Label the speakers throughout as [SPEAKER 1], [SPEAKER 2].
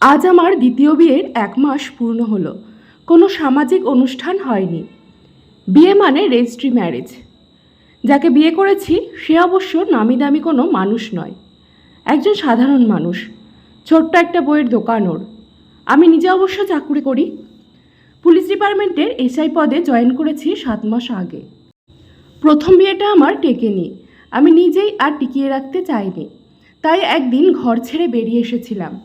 [SPEAKER 1] আজ আমার দ্বিতীয় বিয়ের এক মাস পূর্ণ হলো। কোনো সামাজিক অনুষ্ঠান হয়নি। বিয়ে মানে রেজিস্ট্রি ম্যারেজ যাকে বিয়ে করেছি, সে অবশ্য নামি দামি কোনো মানুষ নয়। একজন সাধারণ মানুষ। ছোট্ট একটা বইয়ের দোকান ওর। আমি নিজে অবশ্য চাকরি করি। পুলিশ ডিপার্টমেন্টের এসআই পদে জয়েন করেছি সাত মাস আগে। প্রথম বিয়েটা আমার টেকেনি। আমি নিজেই আর টিকিয়ে রাখতে চাইনি। তাই একদিন ঘর ছেড়ে বেরিয়ে এসেছিলাম।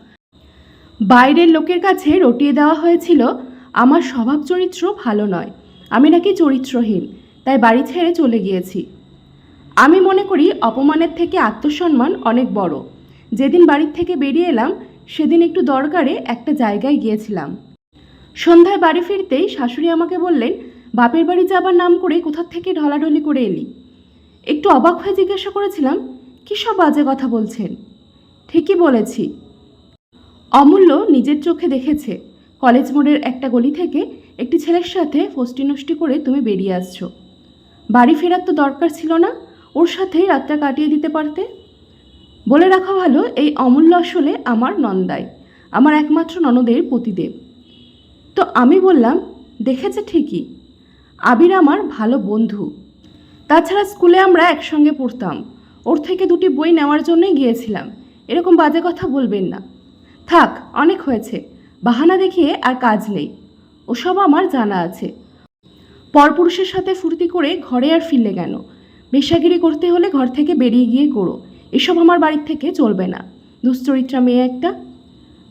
[SPEAKER 1] বাইরের লোকের কাছে রটিয়ে দেওয়া হয়েছিল, আমার স্বভাব চরিত্র ভালো নয়, আমি নাকি চরিত্রহীন, তাই বাড়ি ছেড়ে চলে গিয়েছি। আমি মনে করি অপমানের থেকে আত্মসম্মান অনেক বড়। যেদিন বাড়ির থেকে বেরিয়ে এলাম, সেদিন একটু দরকারে একটা জায়গায় গিয়েছিলাম। সন্ধ্যায় বাড়ি ফিরতেই শাশুড়ি আমাকে বললেন, বাপের বাড়ি যাবার নাম করে কোথার থেকে ঢলাঢলি করে এলি? একটু অবাক হয়ে জিজ্ঞাসা করেছিলাম, কী সব বাজে কথা বলছেন? ঠিকই বলেছি অমূল্য নিজের চোখে দেখেছে। কলেজ মোড়ের একটা গলি থেকে একটি ছেলের সাথে ফষ্টি নষ্টি করে তুমি বেরিয়ে আসছো। বাড়ি ফেরার তো দরকার ছিল না, ওর সাথেই রাতটা কাটিয়ে দিতে পারতে? বলে রাখা ভালো, এই অমূল্য আসলে আমার নন্দাই, আমার একমাত্র ননদের পতিদেব। তো আমি বললাম, দেখেছে ঠিকই। আবির আমার ভালো বন্ধু। তাছাড়া স্কুলে আমরা একসঙ্গে পড়তাম। ওর থেকে দুটি বই নেওয়ার জন্যই গিয়েছিলাম। এরকম বাজে কথা বলবেন না। থাক, অনেক হয়েছে। বাহানা দেখিয়ে আর কাজ নেই। ওসব আমার জানা আছে। পরপুরুষের সাথে ফুর্তি করে ঘরে আর ফিরলে কেন? বেশাগিরি করতে হলে ঘর থেকে বেরিয়ে গিয়ে করো এসব আমার বাড়ির থেকে চলবে না। দুশ্চরিত্রা মেয়ে একটা।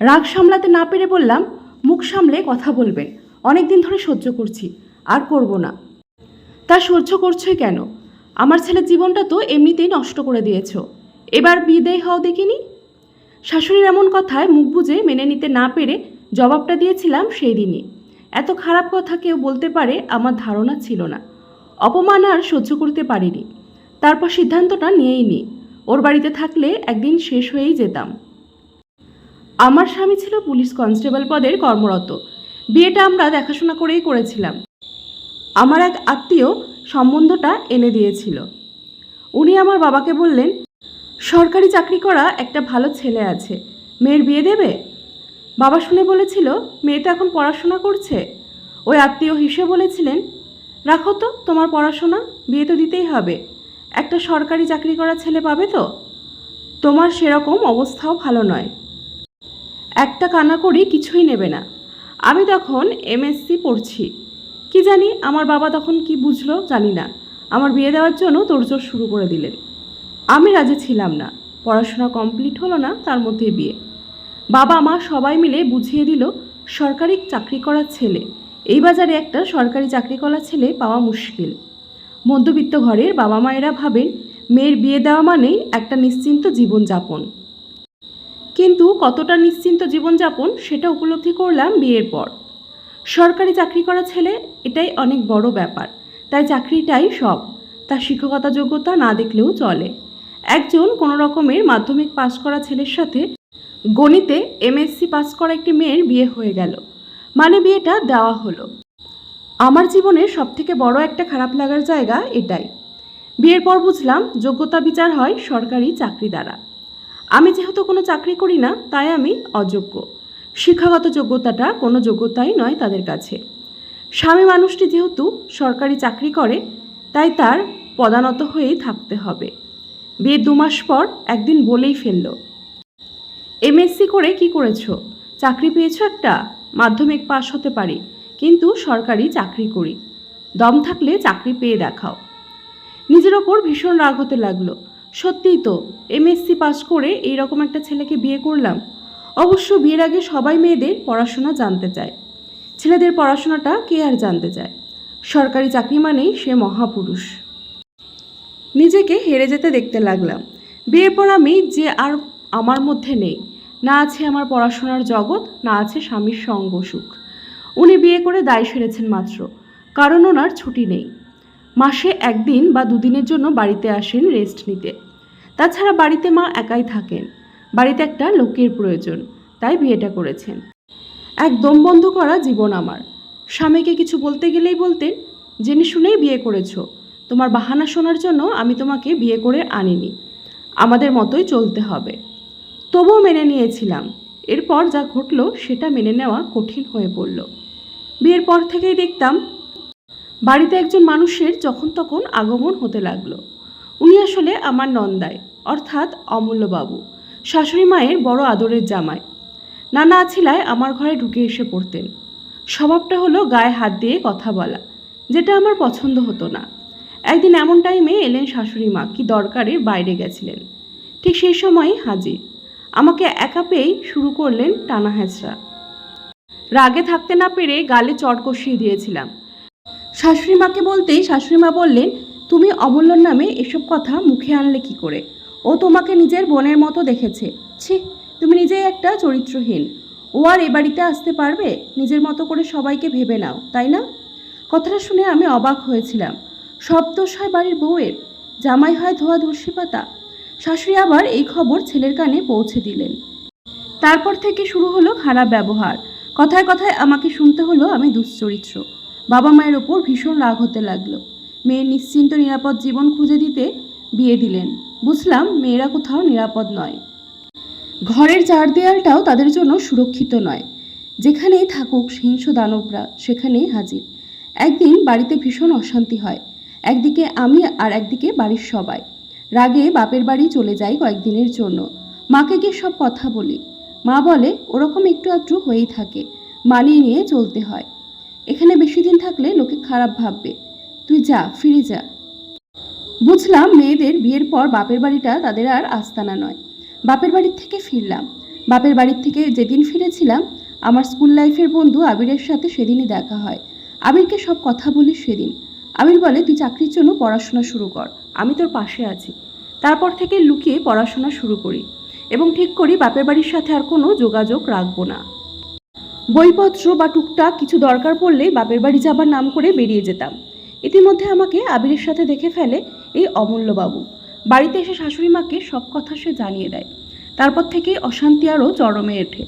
[SPEAKER 1] রাগ সামলাতে না পেরে বললাম, মুখ সামলে কথা বলবেন। অনেক দিন ধরে সহ্য করছি, আর করব না। তা সহ্য করছোই কেন? আমার ছেলের জীবনটা তো এমনিতেই নষ্ট করে দিয়েছ। এবার বিদেয় হও দেখিনি? শাশুড়ির এমন কথায় মুখ বুজে মেনে নিতে না পেরে জবাবটা দিয়েছিলাম সেই দিনই। এত খারাপ কথা কেউ বলতে পারে আমার ধারণা ছিল না। অপমান আর সহ্য করতে পারিনি। তারপর সিদ্ধান্তটা নিয়েই নি। ওর বাড়িতে থাকলে একদিন শেষ হয়েই যেতাম। আমার স্বামী ছিল পুলিশ কনস্টেবল পদের কর্মরত। বিয়েটা আমরা দেখাশোনা করেই করেছিলাম। আমার এক আত্মীয় সম্বন্ধটা এনে দিয়েছিল। উনি আমার বাবাকে বললেন সরকারি চাকরি করা একটা ভালো ছেলে আছে। মেয়ের বিয়ে দেবে? বাবা শুনে বলেছিল, মেয়ে তো এখন পড়াশোনা করছে। ওই আত্মীয় হিসেবে বলেছিলেন, রাখো তো, তোমার পড়াশোনা, বিয়ে তো দিতেই হবে। একটা সরকারি চাকরি করা ছেলে পাবে তো? তোমার সেরকম অবস্থাও ভালো নয়। একটা কানা করি কিছুই নেবে না। আমি তখন এমএসসি পড়ছি। কি জানি আমার বাবা তখন কি বুঝলো জানি না। আমার বিয়ে দেওয়ার জন্য তোড়জোড় শুরু করে দিলেন। আমি রাজি ছিলাম না। পড়াশোনা কমপ্লিট হলো না, তার মধ্যে বিয়ে। বাবা মা সবাই মিলে বুঝিয়ে দিল, সরকারি চাকরি করা ছেলে। এই বাজারে একটা সরকারি চাকরি করা ছেলে পাওয়া মুশকিল। মধ্যবিত্ত ঘরের বাবা মায়েরা ভাবেন, মেয়ের বিয়ে দেওয়া মানেই একটা নিশ্চিন্ত জীবনযাপন। কিন্তু কতটা নিশ্চিন্ত জীবনযাপন সেটা উপলব্ধি করলাম বিয়ের পর। সরকারি চাকরি করা ছেলে এটাই অনেক বড় ব্যাপার। তাই চাকরিটাই সব। তার শিক্ষকতা যোগ্যতা না দেখলেও চলে। একজন কোনো রকমের মাধ্যমিক পাশ করা ছেলের সাথে গণিতে এমএসসি পাস করা একটি মেয়ের বিয়ে হয়ে গেল। মানে বিয়েটা দেওয়া হলো। আমার জীবনের সবথেকে বড় একটা খারাপ লাগার জায়গা এটাই। বিয়ের পর বুঝলাম যোগ্যতা বিচার হয় সরকারি চাকরি দ্বারা। আমি যেহেতু কোনো চাকরি করি না, তাই আমি অযোগ্য। শিক্ষাগত যোগ্যতাটা কোনো যোগ্যতাই নয় তাদের কাছে। স্বামী মানুষটি যেহেতু সরকারি চাকরি করে, তাই তার পদানত হয়েই থাকতে হবে। বিয়ের দু মাস পর একদিন বলেই ফেলল। এমএসসি করে কি করেছ? চাকরি পেয়েছ একটা? মাধ্যমিক পাশ হতে পারি, কিন্তু সরকারি চাকরি করি। দম থাকলে চাকরি পেয়ে দেখাও। নিজের ওপর ভীষণ রাগ হতে লাগল। সত্যিই তো এমএসসি পাস করে এই রকম একটা ছেলেকে বিয়ে করলাম। অবশ্য বিয়ের আগে সবাই মেয়েদের পড়াশোনা জানতে চায়। ছেলেদের পড়াশোনাটা কে আর জানতে চায়? সরকারি চাকরি মানেই সে মহাপুরুষ। নিজেকে হেরে যেতে দেখতে লাগলাম। বিয়ের পর আমি যে আর আমার মধ্যে নেই, না আছে আমার পড়াশোনার জগৎ, না আছে স্বামীর সঙ্গ সুখ। উনি বিয়ে করে দায় সেরেছেন মাত্র, কারণ ওনার ছুটি নেই। মাসে একদিন বা দুদিনের জন্য বাড়িতে আসেন রেস্ট নিতে। তাছাড়া বাড়িতে মা একাই থাকেন। বাড়িতে একটা লোকের প্রয়োজন, তাই বিয়েটা করেছেন। এক দম বন্ধ করা জীবন আমার। স্বামীকে কিছু বলতে গেলেই বলতেন, জেনে শুনেই বিয়ে করেছ। তোমার বাহানা শোনার জন্য আমি তোমাকে বিয়ে করে আনিনি। আমাদের মতোই চলতে হবে। তবুও মেনে নিয়েছিলাম। এরপর যা ঘটলো সেটা মেনে নেওয়া কঠিন হয়ে পড়ল। বিয়ের পর থেকেই দেখতাম, বাড়িতে একজন মানুষের যখন তখন আগমন হতে লাগল। উনি আসলে আমার নন্দায় অর্থাৎ অমূল্যবাবু, শাশুড়ি মায়ের বড় আদরের জামাই। নানা আছিলায় আমার ঘরে ঢুকে এসে পড়তেন। স্বভাবটা হলো গায়ে হাত দিয়ে কথা বলা, যেটা আমার পছন্দ হতো না। একদিন এমন টাইমে এলেন শাশুড়ি মা, কি দরকারে বাইরে গেছিলেন। ঠিক সেই সময় হাজির। আমাকে একা পেয়েই শুরু করলেন টানা হ্যাঁচড়া রাগে থাকতে না পেরে গালে চট কষিয়ে দিয়েছিলাম। শাশুড়ি মাকে বলতেই শাশুড়ি মা বললেন, তুমি অমূল্যর নামে এসব কথা মুখে আনলে কি করে? ও তোমাকে নিজের বোনের মতো দেখেছে। ছি, তুমি নিজেই একটা চরিত্রহীন। ও আর এ বাড়িতে আসতে পারবে? নিজের মতো করে সবাইকে ভেবে নাও, তাই না? কথাটা শুনে আমি অবাক হয়েছিলাম। সব দোষ হয় বাড়ির বউয়ের। জামাই হয় ধোয়া তুলসী পাতা। শাশুড়ি আবার এই খবর ছেলের কানে পৌঁছে দিলেন। তারপর থেকে শুরু হলো খারাপ ব্যবহার। কথায় কথায় আমাকে শুনতে হলো আমি দুশ্চরিত্র। বাবা মায়ের ওপর ভীষণ রাগ হতে লাগল। মেয়ের নিশ্চিন্ত নিরাপদ জীবন খুঁজে দিতে বিয়ে দিলেন। বুঝলাম মেয়েরা কোথাও নিরাপদ নয়। ঘরের চার দেয়ালটাও তাদের জন্য সুরক্ষিত নয়। যেখানেই থাকুক হিংস্র দানবরা সেখানেই হাজির। একদিন বাড়িতে ভীষণ অশান্তি হয়। একদিকে আমি আর একদিকে বাড়ির সবাই। রাগে বাপের বাড়ি চলে যাই কয়েকদিনের জন্য। মাকে গিয়ে সব কথা বলি। মা বলে, ওরকম একটু আধটু হয়েই থাকে। মানিয়ে নিয়ে চলতে হয়। এখানে বেশি দিন থাকলে লোকে খারাপ ভাববে। তুই যা, ফিরে যা। বুঝলাম মেয়েদের বিয়ের পর বাপের বাড়িটা তাদের আর আস্তানা নয়। বাপের বাড়ির থেকে ফিরলাম। বাপের বাড়ির থেকে যেদিন ফিরেছিলাম, আমার স্কুল লাইফের বন্ধু আবিরের সাথে সেদিনই দেখা হয়। আবিরকে সব কথা বলি সেদিন। আবির বলে, তুই চাকরির জন্য পড়াশোনা শুরু কর, আমি তোর পাশে আছি। তারপর থেকে লুকিয়ে পড়াশোনা শুরু করি এবং ঠিক করি বাপের বাড়ির সাথে আর কোনো যোগাযোগ রাখব না। বইপত্র বা টুকটাক কিছু দরকার পড়লে বাপের বাড়ি যাবার নাম করে বেরিয়ে যেতাম। ইতিমধ্যে আমাকে আবিরের সাথে দেখে ফেলে এই অমূল্যবাবু। বাড়িতে এসে শাশুড়ি মাকে সব কথা সে জানিয়ে দেয়। তারপর থেকেই অশান্তি আরও চরমে ওঠে।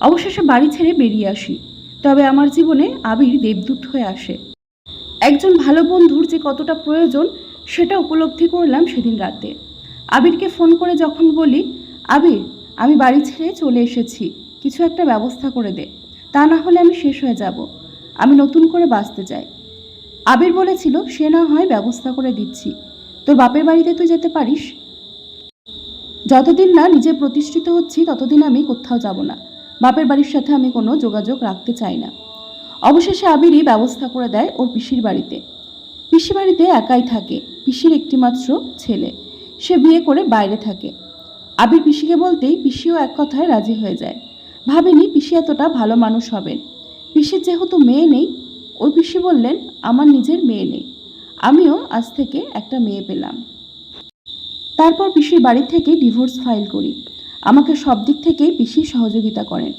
[SPEAKER 1] অবশেষে বাড়ি ছেড়ে বেরিয়ে আসি। তবে আমার জীবনে আবির দেবদূত হয়ে আসে। একজন ভালো বন্ধুর যে কতটা প্রয়োজন সেটা উপলব্ধি করলাম সেদিন রাতে। আবিরকে ফোন করে যখন বলি, আবির, আমি বাড়ি ছেড়ে চলে এসেছি, কিছু একটা ব্যবস্থা করে দে। তা না হলে আমি শেষ হয়ে যাব। আমি নতুন করে বাঁচতে চাই। আবির বলেছিল, সে না হয় ব্যবস্থা করে দিচ্ছি। তোর বাপের বাড়িতে তুই যেতে পারিস? যতদিন না নিজে প্রতিষ্ঠিত হচ্ছি, ততদিন আমি কোথাও যাব না। বাপের বাড়ির সাথে আমি কোনো যোগাযোগ রাখতে চাই না। অবশেষে আবিরই ব্যবস্থা করে দেয় ওর পিসির বাড়িতে। পিসি বাড়িতে একাই থাকে, পিসির একটিমাত্র ছেলে। সে বিয়ে করে বাইরে থাকে। আবির পিসিকে বলতেই পিসিও এক কথায় রাজি হয়ে যায়। ভাবেনি পিসি এতটা ভালো মানুষ হবেন। পিসির যেহেতু মেয়ে নেই, ওই পিসি বললেন, আমার নিজের মেয়ে নেই। আমিও আজ থেকে একটা মেয়ে পেলাম। তারপর পিসির বাড়ি থেকে ডিভোর্স ফাইল করি। আমাকে সব দিক থেকেই পিসি সহযোগিতা করেন।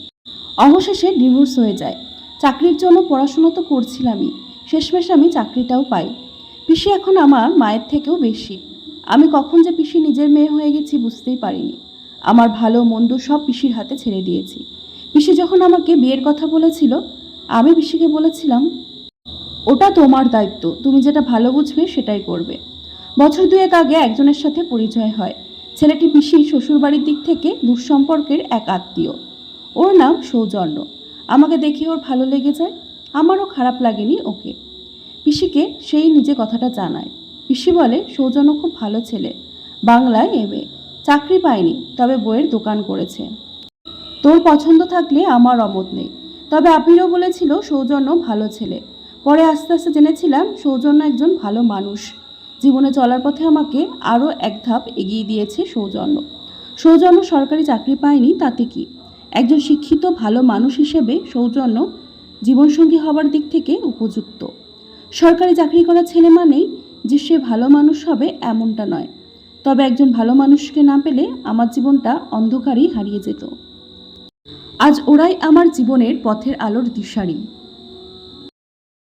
[SPEAKER 1] অবশেষে ডিভোর্স হয়ে যায়। চাকরির জন্য পড়াশুনো তো করছিলামই, শেষমেশ আমি চাকরিটাও পাই। পিসি এখন আমার মায়ের থেকেও বেশি। আমি কখন যে পিসি নিজের মেয়ে হয়ে গেছি বুঝতেই পারিনি। আমার ভালো মন্দ সব পিসির হাতে ছেড়ে দিয়েছি। পিসি যখন আমাকে বিয়ের কথা বলেছিল, আমি পিসিকে বলেছিলাম, ওটা তোমার দায়িত্ব, তুমি যেটা ভালো বুঝবে সেটাই করবে। বছর দুয়েক আগে একজনের সাথে পরিচয় হয়। ছেলেটি পিসির শ্বশুরবাড়ির দিক থেকে দুঃসম্পর্কের এক আত্মীয়। ওর নাম সৌজন্য। আমাকে দেখে ওর ভালো লেগে যায়, আমারও খারাপ লাগেনি ওকে। পিসিকে সেই নিজে কথাটা জানায়। পিসি বলে সৌজন্য খুব ভালো ছেলে। বাংলায় এমএ চাকরি পায়নি, তবে বইয়ের দোকান করেছে। তোর পছন্দ থাকলে আমার অমত নেই। তবে আপিরও বলেছিল সৌজন্য ভালো ছেলে। পরে আস্তে আস্তে জেনেছিলাম সৌজন্য একজন ভালো মানুষ। জীবনে চলার পথে আমাকে আরও এক ধাপ এগিয়ে দিয়েছে সৌজন্য সৌজন্য সরকারি চাকরি পায়নি, তাতে কি? একজন শিক্ষিত, ভালো মানুষ হিসেবে সৌজন্য জীবনসঙ্গী হবার দিক থেকে উপযুক্ত। সরকারি চাকরি করা ছেলে মানেই যে সে ভালো মানুষ হবে এমনটা নয়। তবে একজন ভালো মানুষকে না পেলে আমার জীবনটা অন্ধকারই হারিয়ে যেত। আজ ওরাই আমার জীবনের পথের আলোর দিশারি।